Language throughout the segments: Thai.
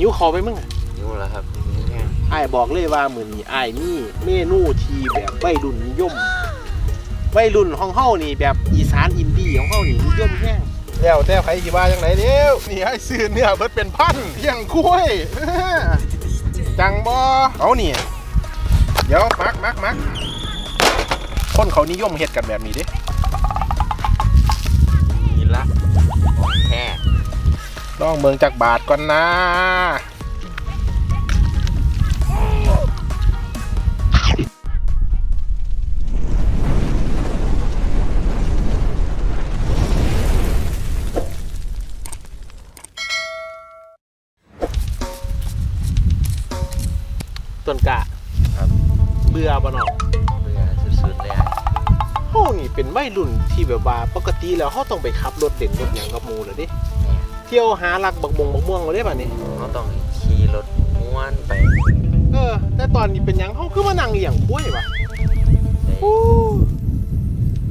นิ้วคอไปมึงอะอยู่แล้วครับแห้งไอ้ายบอกเลยว่ามือนี้ไอ้ายมีเมนูที่แบบวัยรุ่นนิยมวัยรุ่นของเฮานี่แบบอีสานอินดี้ของเฮานี่นิยมแห้งแล้วแต่ใครสิว่าจังไหนเด้วนี่ให้ซื้อเนื้อเบิดเป็นพันเที่ยงคุ้ย จังบ่เอานี่เดี๋ยวมักมักมักคนเขานิยมเฮ็ดกันแบบนี้เด้ ลองเมืองจากบาทก่อนนะต้นกะครับเบื่อบ่เนาะเบื่อสุดๆเลยอะเฮานี่เป็นวัยรุ่นที่แบบว่าปกติแล้วเฮาต้องไปขับรถเด่นรถหยังกับหมู่แล้วเดิ เนี่ยเที่ยวหาลักบักบงบักม่วงแล้วเด้บัดนี้เขาต้องขี่รถม้วนไปเออ แต่ตอนนี้เป็นหยังเฮาคือมานั่งเลี้ยงคุ้ยวะในโอ้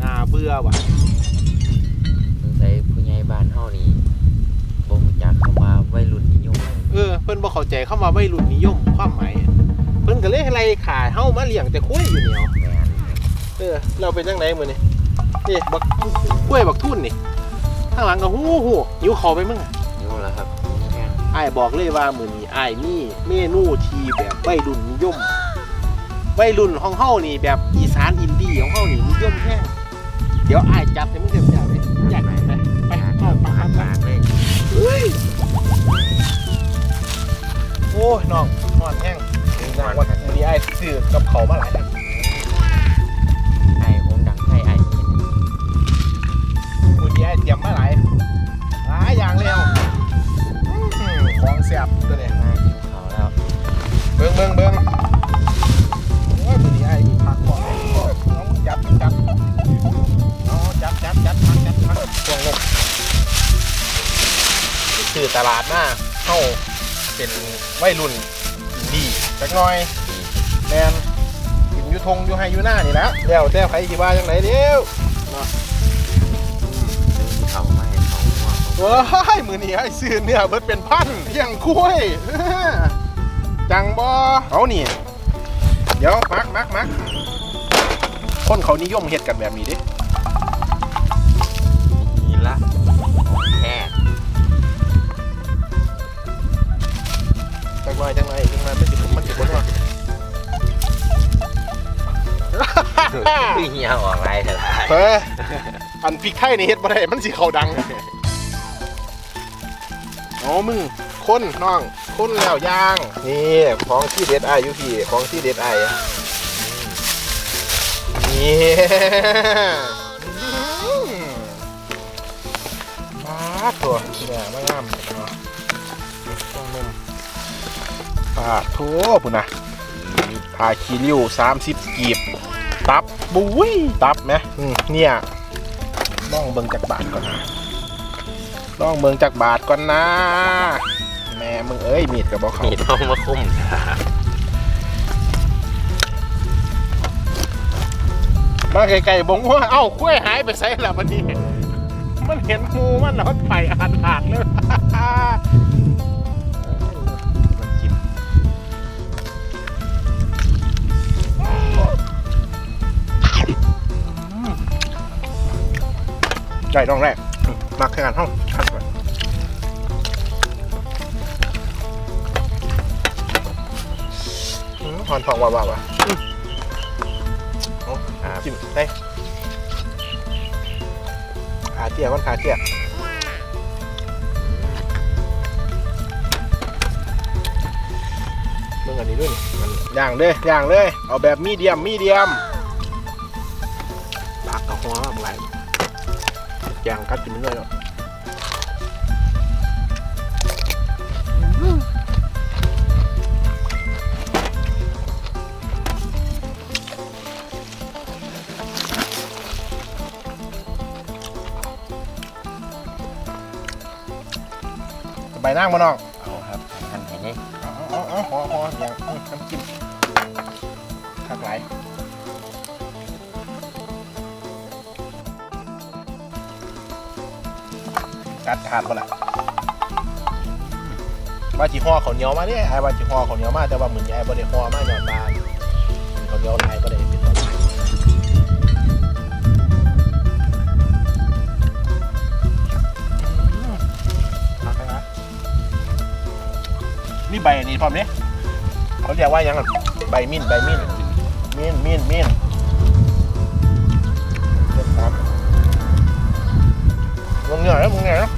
น่าเบื่อว่ะสงสัยผู้ใหญ่บ้านเฮานี่บ่รู้จักเข้ามาวัยรุ่นนิยมเออเพิ่นบ่เข้าใจคำว่าวัยรุ่นนิยมความหมายเพิ่นก็เลยไล่ขาเฮามาเลี้ยงแต่คุ้ยอยู่เหนียวแม่นเออเราเป็นจังไดมื้อนี้นี่บักกล้วยบักทุ่นนี่ ข้างหลังก็หู้หู้หิวคอไปมึงอะอยู่แล้วครับแห้งอ้ายบอกเลยว่ามื้อนี้อ้ายมีเมนูที่แบบวัยรุ่นนิยมวัยรุ่นของเฮานี่แบบอีสานอินดี้ของเฮานี่นิยมแท้เดี๋ยวอ้ายจัดให้มึงเต็มๆเลยอยากไปไปไปเข้าปากปากเลยเฮ้ยโอ้ยน้องนอนแห้งนางวันมื้อนี้อ้ายซื้อกับเขาวมาหลายอัน มื้อนี้อ้ายเตรียมมาหลายหลายอย่างแล้วอื้อหือของแซ่บตัวนี้มากินข้าวแล้วเบิ่งเบิ่งเบิ่งโอ้ยมื้อนี้อ้ายมีผักก่อนน้องจับจับน้องจับจับจับผักจับผักพวงนกซื้อตลาดมาเฮาเป็นวัยรุ่นอินดี้จักหน่อยแมนกินอยู่ทงอยู่ไฮอยู่หน้านี่แหละแล้วแต่ใครสิว่าจังไหนเดียว ว่าว้ายมือนี้ไอ้ซื้อเนื้อเบิดเป็นพันเที่ยงคุ้ยจังบ่เอานี่เดี๋ยวมักมักมักคนเขานิยมเฮ็ดกันแบบนี้เดินี่ละของแท้จังหน่อยจังหน่อยจังหน่อยมันสิมันสิบ่ว่าคือเหี่ยวออกไรเถอะล่ะเฮ้ยอันพริกไทยนี่เฮ็ดบ่ได้มันสิเข้าดัง อ๋อมึงคนน้องค้นแล้วย่าง นี่ของที่เด็ดอ้ายอยูพี่ของที่เด็ดอ้ายอนี่มาตัวเนี่ยไม่งามเนาะต้องนุ่มปาดโถปุ่นนะพาคีริวสามสิบกีบ ตับบุ้ยตับไหมเนี่ยลองเบิงจากบาทก่อนนะ ลองเบิงจากบาทก่อนนะแม่มึงเอ้ยมีดกับบอกเขามีต้องมาคุ้มมาไกลๆบงว่าเอ้าคุ้ยหายไปใส่ละวันนี้มันเห็นงูมันแล้วมันไปอาดอาดเลยมันจิ้มใหญ่ต้องแรกมักแข่งกันห้อง หอนทองว่าว่าว่ะอืมเอาครับจิ้มได้ขาเตี้ยก้อนขาเตี้ยเมื่ออันนี้ด้วยนี่มันย่างเลยย่างเลย เอาแบบมีเดียมมีเดียมปากกับหัวอะไรย่างกัดกินมันเลยเน นั่งมาน้องเอาครับท่านเห็นไหมเอาเอาเอาหอหออย่างอืมน้ำจิ้มคักหลายกัดขาดบ่ละใบว่าจีห่อข้าวเหนียวมาเนี่ยไอ้ว่าจีห่อข้าวเหนียวมาแต่ว่าเหมือนไอ้บ่ได้ห่อมาย้อนบ้านข้าวเหนียวลายก็ มีใบอันนี้พร้อมเนี่ยเขาเรียกว่าหยังอะใบมิ้นใบมิ้นมิ้นมิ้นมิ้นเจ็ดสามมึงเหนื่อยแล้วมึงเหนื่อยแล้ว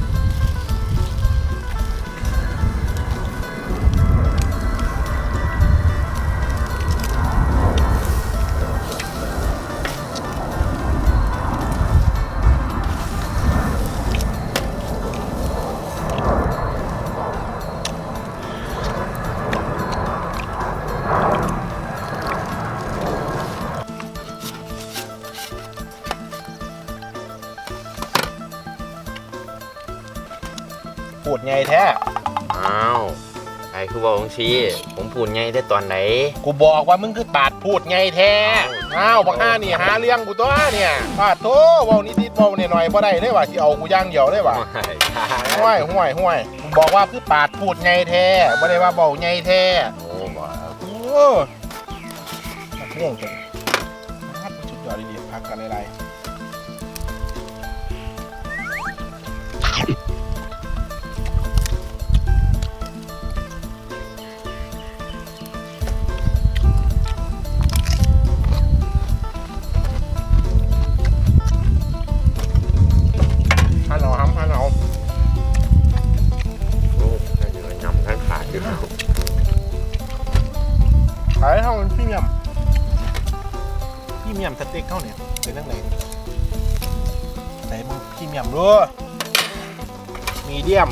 พูดไงแท้อ้าวไอ้คือบอกองซีผมพูดไงได้ตอนไหน กูบอกว่ามึงคือปาดพูดไงแท้อ้าวบักห้านี่หาเรื่องกูตัวเนี่ยปาดโถเว้านิดๆเว้าหน่อยๆบ่ได้เลยว่ะที่เอากูย่างเดียวเลยว่ะห้วยห้วยห้วยกูบอกว่าคือปาดพูดไงแท้บ่ได้ว่าเบาไงแท้โอ้บอกครับโอ้นักเรื่องกันชุดยอดดีๆพักกันหลายๆ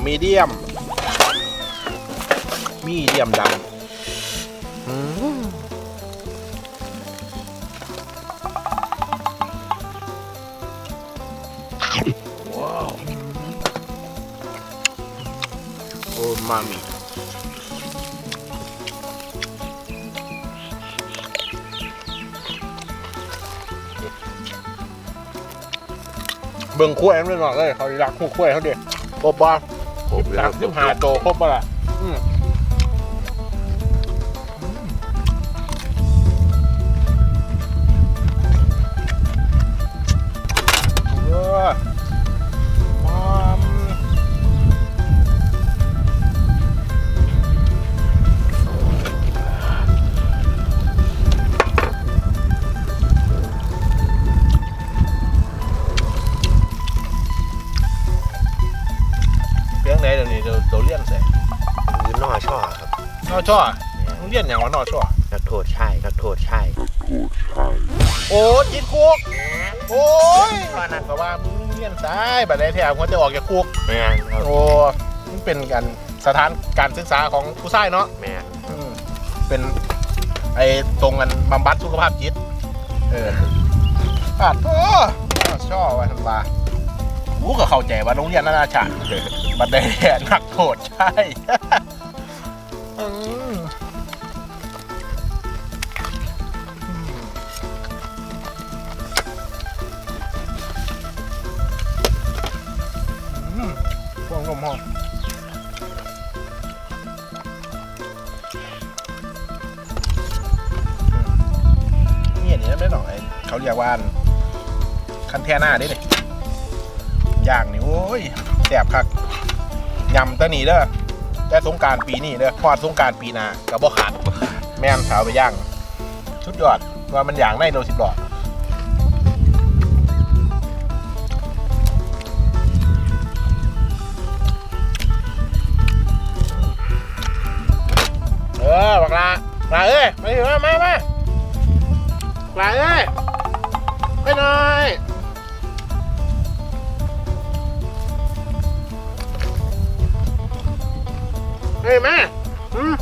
มีเดียม มีเดียมดำอืมว้าว โอ้มามิเบิ่งขั้วยมันไม่หนอกเลยเขารักคู่ขั้วเขาเด็กครบป่ะค รบแล้วสิบห้าโตครบป่ะล่ะ เรื่องไหนเดี๋ยวนี้เดี๋ยวตัวเลี้ยนใส่คือนอช่อครับนอช่อมึงเลี้ยนอย่างวะนอช่อนักโทษใช่นักโทษใช่โอ้จิตคุกโอ้ยว่านั่นก็ว่ามึงเลี้ยนซ้ายบัดใดแถวมันจะออกจากคุกแม่นครับโอ้มันเป็นการสถานการศึกษาของผู้ชายเนาะแม่นอืมเป็นไอ้ตรงกันบำบัดสุขภาพจิตเออปาดโอ้ชอบว่าทำว่า กูก็เข้าใจว่าโรงเรียนนานาชาติบัดได้แนักโทษใช่อืมอืมพวงนมห้องนี่อันนี้ไม่หรอกไอ้เขาเรียกว่าคันแท่หน้าได้เลย ย่างนี่โอ้ยแสบคักยำตะหนีเด้อแต่สงการปีนี้เด้อพอดสงการปีหน้ากับบ่ขาดแม่นสาวไปย่างชุดยอดว่ามันย่างในโลสิบหลอดเออบักลาลาเอ้ยมาถึงมามามาลาเอ้ยไปหน่อย เฮ้ยแม่อืม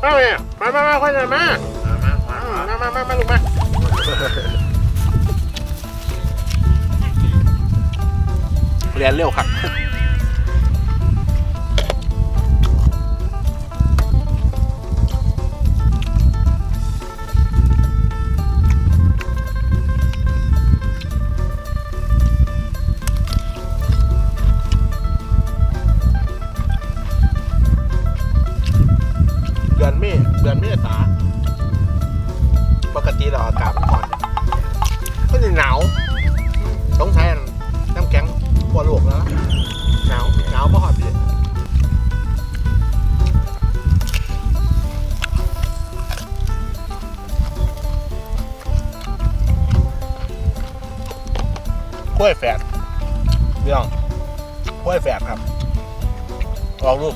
เอาเนี่ยมามามาค่อยหน่อยมามามามามมามามามาลูกมาเรียนเร็วครับ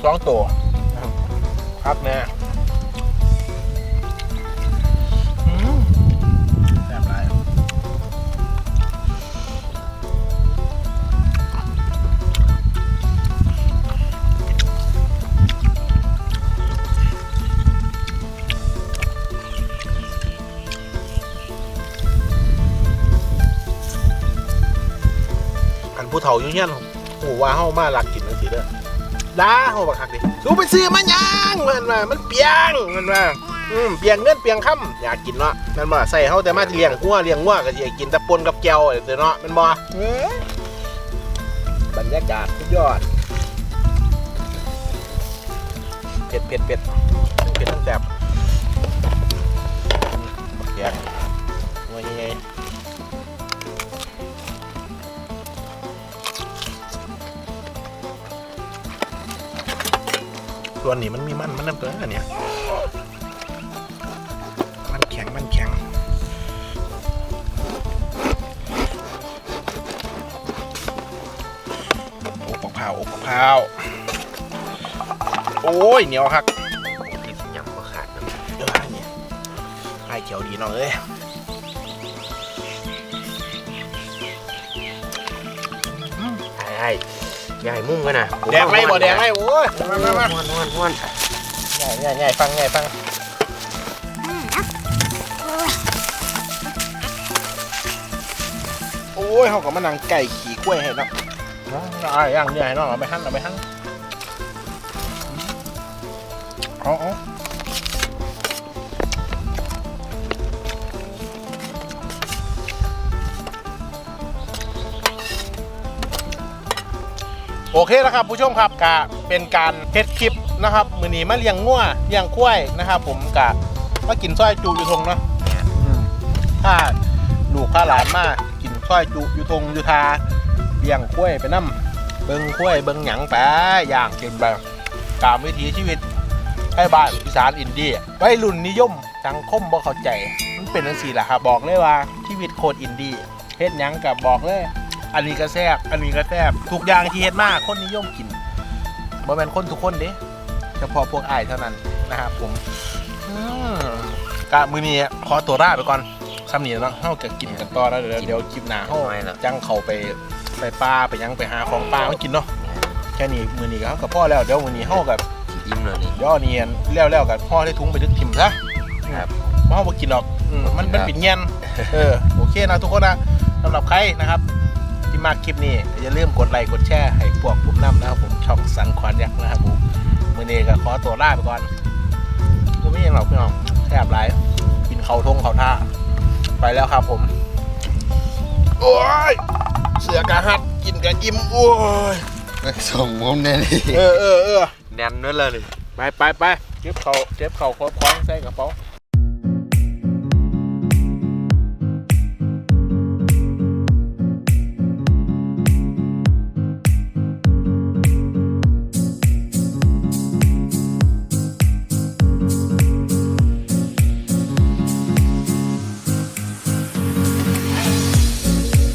สองตัวนะครับครับแน่แซ่บไรอันผู้เฒ่าอยู่เงี้ยโอ้ว่าเฮามาลักกินจังซี่เด้อ ด่าเขาบักคักดิสูไปซื้อมันยังมันว่ามันเปียงมันว่าอืมเปียงเงินเปียงคำอยากกินเนาะมันบ่ใส่เขาแต่มาเลี้ยงงัวเลี้ยงงัวก็สิกินแตะปนกับแก้วเด้อเนาะมันบ่เอ้ยบรรยากาศสุดยอดเผ็ดเผ็ดเผ็ดทั้งเผ็ดทั้งแซ่บบักแกง ส่วนนี้มันมีมันมันน้ำตัวอันเนี่ยมันแข็งมันแข็งโอ้ปะพร้าวโอ้ปะพร้าวโอ้ยเหนียวครับกินยำก็ขาดนะเดี๋ยวอันนี้ไข่เขียวดีน้องเอ้ยอืมไอ้ ไอ้ยายมุ่งกันนะแดงไรบ่แดงไรโอ้ยมามามาม้วนม้วนม้วนง่ายง่ายง่ายฟังง่ายฟังโอ้ยเขาก็มานั่งไก่ขี่กล้วยให้เนาะเอาอะไรอย่างเนี่ยให้น้องเอาไปหั่นเอาไปหั่นเอาเอา โอเคแล้วครับผู้ชมครับกะเป็นการเทสคลิปนะครับ มือนีมาเลี้ยงงัวเลี้ยงกล้วยนะครับ ผมกะมากินส้อยจูอยู่ทงเนาะถ้าลูกข้าหลานมากินส้อยจูอยู่ทงอยู่ทาเลี้ยงกล้วยไปน้ำเบิงกล้วยเบิงหยังไปอย่างเกินแบบตามวิถีชีวิตให้บ้านอีสานอินเดียวัยรุ่นนิยมสังคมบ่เข้าใจมันเป็นจังซี่แหละครับบอกเลยว่าชีวิตโคตรอินดี้เฮ็ดหยังกับบอกเลย อันนี้ก็แซ่บอันนี้ก็แซ่บทุกอย่างที่เฮ็ดมาคนนิยมกินบ่แม่นคนทุกคนเด้เฉพาะพวกอ้ายเท่านั้นนะครับผมอืมกะมื้อนี้ขอตัวลาไปก่อนซ้ำนี้เนาะเฮาก็กินกันต่อแล้วเดี๋ยวเดี๋ยวคลิปหน้าเฮาไม่ละจังเข้าไปไปป่าไปหยังไปหาของป่ามากินเนาะแค่นี้มื้อนี้ก็เฮาก็พอแล้วเดี๋ยวมื้อนี้เฮาก็อิ่มเลยนี่ย่อเนียนแล้วแล้วกันพ่อได้ถุงไปดึกทิมซะครับเพราะว่ากินหรอกอืมมันครัมันบเป็นเงียนเออโอเคนะทุกคนนะสำหรับใครนะครับที่ มาคลิปนี้ อย่าลืมกดไลค์กดแชร์ให้พวกผมนำนะครับผมช่องสันควานยักษ์นะครับผมมือนี้ก็ขอตัวลาไปก่อนก็ไม่ยังหรอกพี่น้องแทบไรกินเขาทงเขาท่า ไปแล้วครับผม โอ้ย เสือกะหัดกินกะอิ่มโอ้ยส่งผมเนี่ยนี่เออเออเออแน่นนั่นเลยไปไปไปเก็บเขาเก็บเขาครบคล้องใส่กระเป๋า